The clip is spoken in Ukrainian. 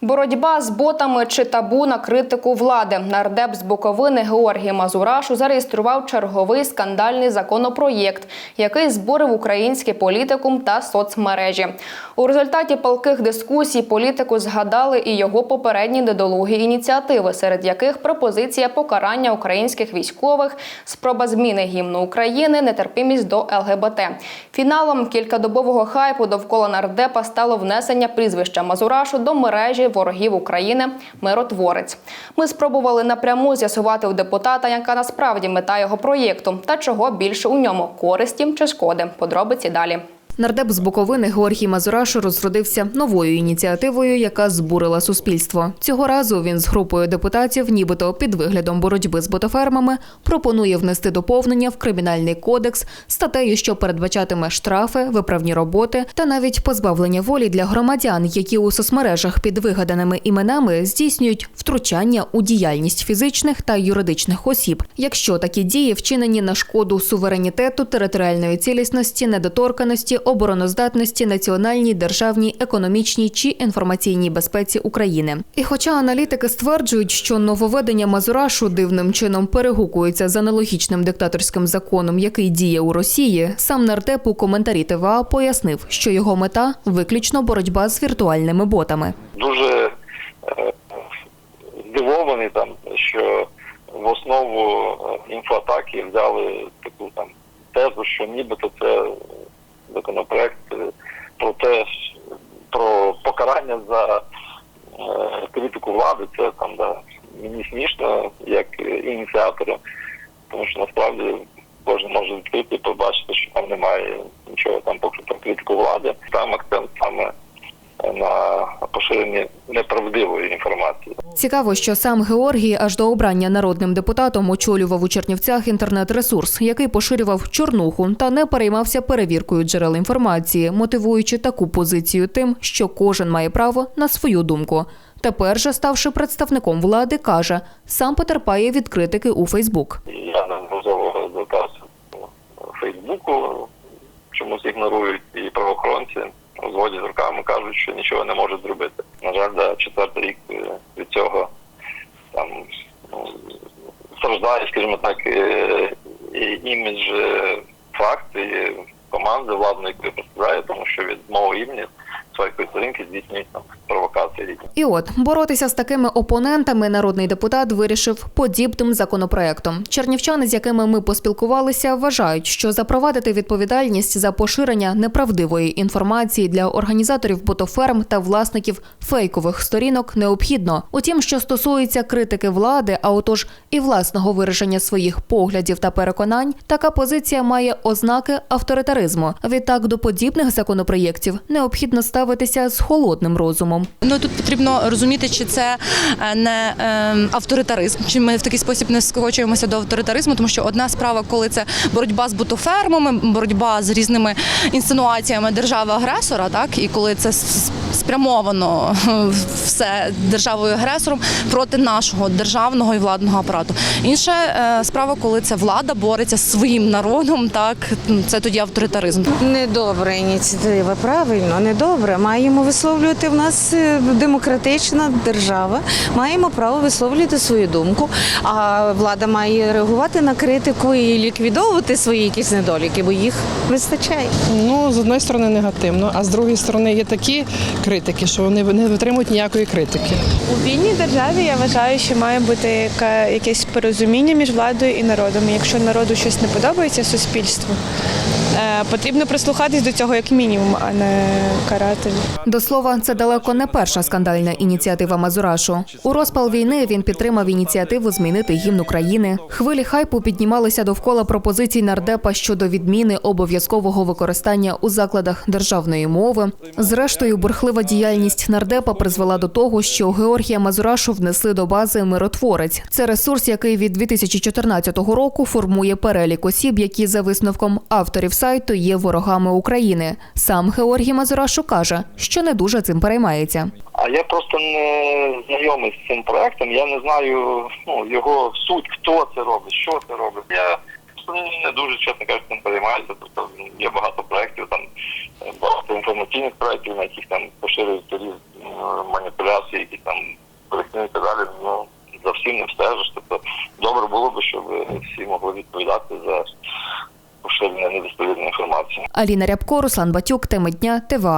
Боротьба з ботами чи табу на критику влади. Нардеп з Буковини Георгій Мазурашу зареєстрував черговий скандальний законопроєкт, який збурив український політикум та соцмережі. У результаті палких дискусій політику згадали і його попередні недолугі ініціативи, серед яких пропозиція покарання українських військових, спроба зміни гімну України, нетерпімість до ЛГБТ. Фіналом кількадобового хайпу довкола нардепа стало внесення прізвища Мазурашу до мережі ворогів України Миротворець. Ми спробували напряму з'ясувати у депутата, яка насправді мета його проєкту та чого більше у ньому користі чи шкоди. Подробиці далі. Нардеп з Буковини Георгій Мазурашу розродився новою ініціативою, яка збурила суспільство. Цього разу він з групою депутатів, нібито під виглядом боротьби з ботофермами, пропонує внести доповнення в кримінальний кодекс статтею, що передбачатиме штрафи, виправні роботи та навіть позбавлення волі для громадян, які у соцмережах під вигаданими іменами здійснюють втручання у діяльність фізичних та юридичних осіб, якщо такі дії вчинені на шкоду суверенітету, територіальної цілісності, недоторканості, обороноздатності, національній, державній, економічній чи інформаційній безпеці України. І хоча аналітики стверджують, що нововведення Мазурашу дивним чином перегукується з аналогічним диктаторським законом, який діє у Росії, сам нардеп у коментарі ТВА пояснив, що його мета виключно боротьба з віртуальними ботами. дуже е, здивований там, що в основу е, інфоатаки взяли таку там тезу, що нібито це законопроект е, про те, про покарання за е, критику влади. Це там да, мені смішно як е, ініціатору, тому що насправді кожен може відкрити і побачити, що там немає нічого там поки про критику влади. Там акцент саме на поширенні неправдивої інформації. Цікаво, що сам Георгій аж до обрання народним депутатом очолював у Чернівцях інтернет-ресурс, який поширював чорнуху та не переймався перевіркою джерел інформації, мотивуючи таку позицію тим, що кожен має право на свою думку. Тепер же, ставши представником влади, каже, сам потерпає від критики у Фейсбук. Я неодноразово звертався Фейсбуку, чомусь ігнорують і правоохоронці, зводять руками, кажуть, що нічого не можуть зробити. На жаль, да, четвертий рік е, від цього там ну, страждає, скажімо так, е, і імідж факт і команди владної, яку я представляю, тому що від мого імені своєї сторінки здійснюють там провокації. І от боротися з такими опонентами народний депутат вирішив подібним законопроектом. Чернівчани, з якими ми поспілкувалися, вважають, що запровадити відповідальність за поширення неправдивої інформації для організаторів ботоферм та власників фейкових сторінок необхідно. Утім, що стосується критики влади, а отож і власного вираження своїх поглядів та переконань, така позиція має ознаки авторитаризму. Відтак до подібних законопроєктів необхідно ставитися з холодним розумом. Ну тут потрібно розуміти, чи це е, не е, авторитаризм, чи ми в такий спосіб не скочуємося до авторитаризму, тому що одна справа, коли це боротьба з бутофермами, боротьба з різними інсинуаціями держави-агресора, так і коли це с- спрямовано е, все державою агресором проти нашого державного і владного апарату. Інша е, справа, коли це влада бореться з своїм народом, так це тоді авторитаризм. Недобра ініціатива, правильно, недобре. Маємо висловлювати в нас е, демократична держава, маємо право висловлювати свою думку. А влада має реагувати на критику і ліквідовувати свої якісь недоліки, бо їх вистачає. Ну, з одної сторони негативно, а з другої сторони є такі критики, що вони не витримують ніякої критики. У вільній державі я вважаю, що має бути якесь порозуміння між владою і народом. Якщо народу щось не подобається суспільству, е, потрібно прислухатись до цього як мінімум, а не карати. До слова, це далеко не перша скандальна ініціатива Мазурашу. У розпал війни він підтримав ініціативу змінити гімн України. Хвилі хайпу піднімалися довкола пропозицій нардепа щодо відміни обов'язкового використання у закладах державної мови. Зрештою, бурхлива діяльність нардепа призвела до того, що Георгія Мазурашу внесли до бази Миротворець. Це ресурс, який від 2014 року формує перелік осіб, які за висновком авторів сайту є ворогами України. Сам Георгій Мазурашу каже, що не дуже цим переймається. А я просто не знайомий з цим проектом. Я не знаю ну, його суть, хто це робить, що це робить. Я не дуже, чесно кажучи, цим переймаються. Тобто є багато проєктів, там е, багато інформаційних проєктів, на яких там поширюються різні е, маніпуляції, які там брехні і так далі. Ну за всім не встежиш. Тобто добре було б, щоб всі могли відповідати за поширення недостовірної інформації. Аліна Рябко, Руслан Батюк, теми дня, ТВА